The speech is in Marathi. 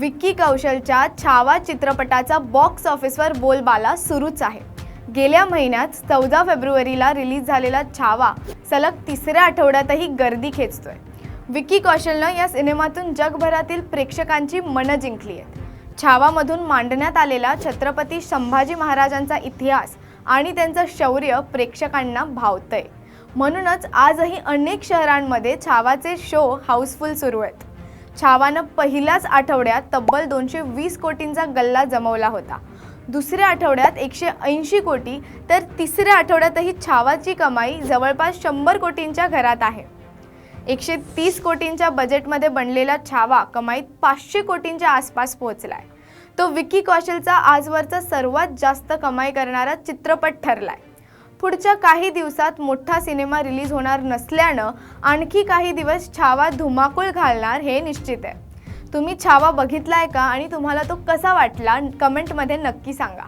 विक्की कौशलच्या छावा चित्रपटाचा बॉक्स ऑफिसवर बोलबाला सुरूच आहे. गेल्या महिन्यात चौदा फेब्रुवारीला रिलीज झालेला छावा सलग तिसऱ्या आठवड्यातही गर्दी खेचतोय. विक्की कौशलनं या सिनेमातून जगभरातील प्रेक्षकांची मनं जिंकली आहेत. छावामधून मांडण्यात आलेला छत्रपती संभाजी महाराजांचा इतिहास आणि त्यांचं शौर्य प्रेक्षकांना भावतंय. म्हणूनच आजही अनेक शहरांमध्ये छावाचे शो हाऊसफुल सुरू आहेत. छावानं पहिल्याच आठवड्यात तब्बल दोनशे वीस कोटींचा गल्ला जमवला होता. दुसऱ्या आठवड्यात एकशे ऐंशी कोटी तर तिसऱ्या आठवड्यातही छावाची कमाई जवळपास शंभर कोटींच्या घरात आहे. एकशे तीस कोटींच्या बजेटमध्ये बनलेला छावा कमाईत पाचशे कोटींच्या आसपास पोहोचलाय. तो विकी कौशलचा आजवरचा सर्वात जास्त कमाई करणारा चित्रपट ठरलाय. पुढच्या काही दिवसात मोठा सिनेमा रिलीज होणार नसल्यानं आणखी काही दिवस छावा धुमाकूळ घालणार हे निश्चित आहे. तुम्ही छावा बघितलाय का आणि तुम्हाला तो कसा वाटला? कमेंटमध्ये नक्की सांगा.